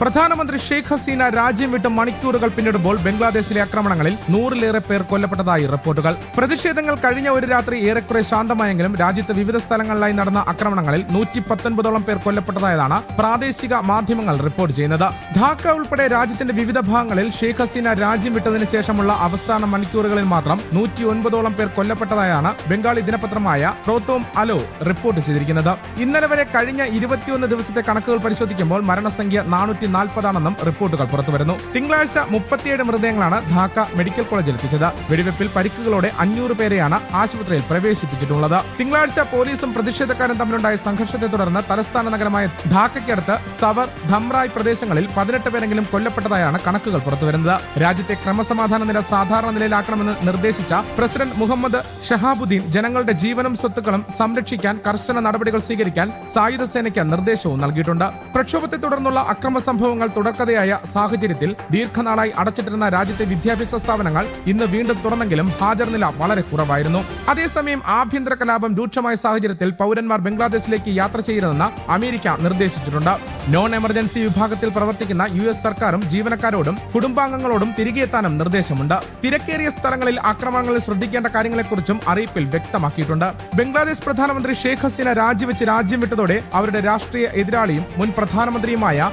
പ്രധാനമന്ത്രി ഷെയ്ഖ് ഹസീന രാജ്യം വിട്ട് മണിക്കൂറുകൾ പിന്നിടുമ്പോൾ ബംഗ്ലാദേശിലെ ആക്രമണങ്ങളിൽ നൂറിലേറെ പേർ കൊല്ലപ്പെട്ടതായി റിപ്പോർട്ടുകൾ. പ്രതിഷേധങ്ങൾ കഴിഞ്ഞ ഒരു രാത്രി ഏറെക്കുറെ ശാന്തമായെങ്കിലും രാജ്യത്ത് വിവിധ സ്ഥലങ്ങളിലായി നടന്ന ആക്രമണങ്ങളിൽ നൂറ്റി പത്തൊൻപതോളം പേർ കൊല്ലപ്പെട്ടതായതാണ് പ്രാദേശിക മാധ്യമങ്ങൾ റിപ്പോർട്ട് ചെയ്യുന്നത്. ധാക്ക ഉൾപ്പെടെ രാജ്യത്തിന്റെ വിവിധ ഭാഗങ്ങളിൽ ഷെയ്ഖ് ഹസീന രാജ്യം വിട്ടതിനു ശേഷമുള്ള അവസാന മണിക്കൂറുകളിൽ മാത്രം നൂറ്റി ഒൻപതോളം പേർ കൊല്ലപ്പെട്ടതായാണ് ബംഗാളി ദിനപത്രമായ പ്രോത്തോം അലോ റിപ്പോർട്ട് ചെയ്തിരിക്കുന്നത്. ഇന്നലെ വരെ കഴിഞ്ഞ ഇരുപത്തിയൊന്ന് ദിവസത്തെ കണക്കുകൾ പരിശോധിക്കുമ്പോൾ മരണസംഖ്യ നാനൂറ്റി നാൽപ്പതാണെന്നും റിപ്പോർട്ടുകൾ പുറത്തുവരുന്നു. തിങ്കളാഴ്ച മുപ്പത്തിയേഴ് മൃതദേഹങ്ങളാണ് ധാക്ക മെഡിക്കൽ കോളേജിൽ എത്തിച്ചത്. വെടിവെപ്പിൽ പരിക്കുകളോടെ അഞ്ഞൂറ് പേരെയാണ് ആശുപത്രിയിൽ പ്രവേശിപ്പിച്ചിട്ടുള്ളത്. തിങ്കളാഴ്ച പോലീസും പ്രതിഷേധക്കാരും തമ്മിലുണ്ടായ സംഘർഷത്തെ തുടർന്ന് തലസ്ഥാന നഗരമായ ധാക്കയ്ക്കടുത്ത് സവർ ധംറായ് പ്രദേശങ്ങളിൽ പതിനെട്ട് പേരെങ്കിലും കൊല്ലപ്പെട്ടതായാണ് കണക്കുകൾ പുറത്തുവരുന്നത്. രാജ്യത്തെ ക്രമസമാധാന നില സാധാരണ നിലയിലാക്കണമെന്ന് നിർദ്ദേശിച്ച പ്രസിഡന്റ് മുഹമ്മദ് ഷഹാബുദ്ദീൻ ജനങ്ങളുടെ ജീവനും സ്വത്തുക്കളും സംരക്ഷിക്കാൻ കർശന നടപടികൾ സ്വീകരിക്കാൻ സായുധ സേനയ്ക്ക് നിർദ്ദേശവും നൽകിയിട്ടുണ്ട്. പ്രക്ഷോഭത്തെ തുടർന്നുള്ള അക്രമ സംഭവങ്ങൾ തുടക്കതയായ സാഹചര്യത്തിൽ ദീർഘനാളായി അടച്ചിട്ടിരുന്ന രാജ്യത്തെ വിദ്യാഭ്യാസ സ്ഥാപനങ്ങൾ ഇന്ന് വീണ്ടും തുറന്നെങ്കിലും ഹാജർനില വളരെ കുറവായിരുന്നു. അതേസമയം ആഭ്യന്തര കലാപം രൂക്ഷമായ സാഹചര്യത്തിൽ പൗരന്മാർ ബംഗ്ലാദേശിലേക്ക് യാത്ര ചെയ്യരുതെന്ന് അമേരിക്ക നിർദ്ദേശിച്ചിട്ടുണ്ട്. നോൺ എമർജൻസി വിഭാഗത്തിൽ പ്രവർത്തിക്കുന്ന യു എസ് സർക്കാരും ജീവനക്കാരോടും കുടുംബാംഗങ്ങളോടും തിരികെ എത്താനും നിർദ്ദേശമുണ്ട്. തിരക്കേറിയ സ്ഥലങ്ങളിൽ ആക്രമണങ്ങളിൽ ശ്രദ്ധിക്കേണ്ട കാര്യങ്ങളെക്കുറിച്ചും അറിയിപ്പിൽ വ്യക്തമാക്കിയിട്ടുണ്ട്. ബംഗ്ലാദേശ് പ്രധാനമന്ത്രി ഷെയ്ഖ് ഹസീന രാജിവെച്ച് രാജ്യം വിട്ടതോടെ അവരുടെ രാഷ്ട്രീയ എതിരാളിയും മുൻ പ്രധാനമന്ത്രിയുമായ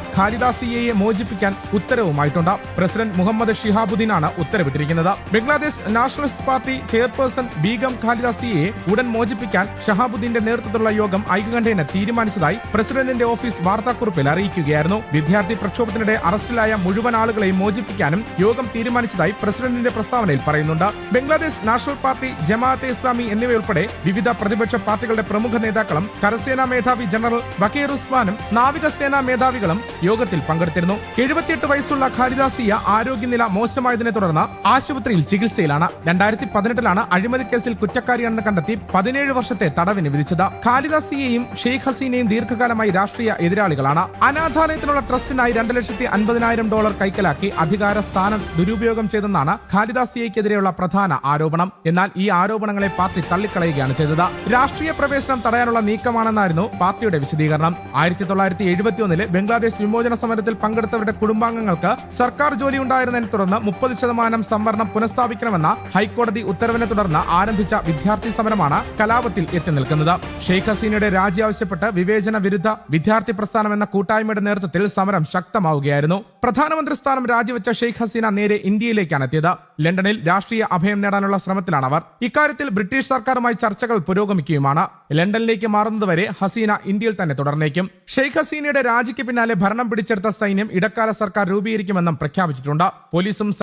ഖാലിദാസിയയെ മോചിപ്പിക്കാൻ ഉത്തരവുമായിട്ടുണ്ട്. പ്രസിഡന്റ് മുഹമ്മദ് ഷിഹാബുദ്ദീനാണ് ഉത്തരവിട്ടിരിക്കുന്നത്. Bangladesh nationalist party chairperson Begum ഖാലിദാസിയയെ ഉടൻ മോചിപ്പിക്കാൻ ഷഹാബുദ്ദീന്റെ നേതൃത്വത്തിലുള്ള യോഗം ഐക്യകണ്ഠേന തീരുമാനിച്ചതായി പ്രസിഡന്റിന്റെ ഓഫീസ് വാർത്താക്കുറിപ്പിൽ അറിയിക്കുകയായിരുന്നു. വിദ്യാർത്ഥി പ്രക്ഷോഭത്തിനിടെ അറസ്റ്റിലായ മുഴുവൻ ആളുകളെയും മോചിപ്പിക്കാനും യോഗം തീരുമാനിച്ചതായി പ്രസിഡന്റിന്റെ പ്രസ്താവനയിൽ പറയുന്നുണ്ട്. ബംഗ്ലാദേശ് നാഷണൽ പാർട്ടി ജമാഅത്തെ ഇസ്ലാമി എന്നിവയുൾപ്പെടെ വിവിധ പ്രതിപക്ഷ പാർട്ടികളുടെ പ്രമുഖ നേതാക്കളും കരസേനാ മേധാവി ജനറൽ ബക്കീർ ഉസ്മാനും നാവികസേനാ മേധാവികളും യോഗത്തിൽ പങ്കെടുത്തിരുന്നു. എഴുപത്തിയെട്ട് വയസ്സുള്ള ഖാലിദാസിയ ആരോഗ്യനില മോശമായതിനെ തുടർന്ന് ആശുപത്രിയിൽ ചികിത്സയിലാണ്. രണ്ടായിരത്തി പതിനെട്ടിലാണ് അഴിമതി കേസിൽ കുറ്റക്കാരിയാണെന്ന് കണ്ടെത്തി പതിനേഴ് വർഷത്തെ തടവിന് വിധിച്ചത്. ഖാലിദാസിയെയും ഷെയ്ഖ് ഹസീനയും ദീർഘകാലമായി രാഷ്ട്രീയ എതിരാളികളാണ്. അനാഥാലയത്തിനുള്ള ട്രസ്റ്റിനായി രണ്ട് ലക്ഷത്തി അൻപതിനായിരം ഡോളർ കൈക്കലാക്കി അധികാര സ്ഥാനം ദുരുപയോഗം ചെയ്തെന്നാണ് ഖാലിദാസിയയ്ക്കെതിരെയുള്ള പ്രധാന ആരോപണം. എന്നാൽ ഈ ആരോപണങ്ങളെ പാർട്ടി തള്ളിക്കളയുകയാണ് ചെയ്തത്. രാഷ്ട്രീയ പ്രവേശനം തടയാനുള്ള നീക്കമാണെന്നായിരുന്നു പാർട്ടിയുടെ വിശദീകരണം. ആയിരത്തി തൊള്ളായിരത്തി എഴുപത്തിയൊന്നിലെ ബംഗ്ലാദേശ് വിമോചന സമരത്തിൽ പങ്കെടുത്തവരുടെ കുടുംബാംഗങ്ങൾക്ക് സർക്കാർ ജോലി ഉണ്ടായിരുന്നതിനെ തുടർന്ന് മുപ്പത് ശതമാനം സംവരണം പുനഃസ്ഥാപിക്കണമെന്ന ഹൈക്കോടതി ഉത്തരവിനെ തുടർന്ന് ആരംഭിച്ച വിദ്യാർത്ഥി സമരമാണ് കലാപത്തിൽ എത്തി നിൽക്കുന്നത് ഷെയ്ഖ് ഹസീനയുടെ രാജി ആവശ്യപ്പെട്ട് വിവേചന വിരുദ്ധ വിദ്യാർത്ഥി പ്രസ്ഥാനം എന്ന കൂട്ടായ്മയുടെ നേതൃത്വത്തിൽ സമരം ശക്തമാവുകയായിരുന്നു. പ്രധാനമന്ത്രി സ്ഥാനം രാജിവെച്ച ഷെയ്ഖ് ഹസീന നേരെ ഇന്ത്യയിലേക്കാണ് എത്തിയത്. ലണ്ടനിൽ രാഷ്ട്രീയ അഭയം നേടാനുള്ള ശ്രമത്തിലാണ് അവർ ഇക്കാര്യത്തിൽ ബ്രിട്ടീഷ് സർക്കാരുമായി ചർച്ചകൾ പുരോഗമിക്കുകയുമാണ്. ലണ്ടനിലേക്ക് മാറുന്നതുവരെ ഹസീന ഇന്ത്യയിൽ തന്നെ തുടർന്നേക്കും. ഷെയ്ഖ് ഹസീനയുടെ രാജിക്ക് പിന്നാലെ ഭരണം പിടിച്ചെടുത്ത സൈന്യം ഇടക്കാല സർക്കാർ രൂപീകരിക്കുമെന്നും പ്രഖ്യാപിച്ചിട്ടുണ്ട്. പോലീസും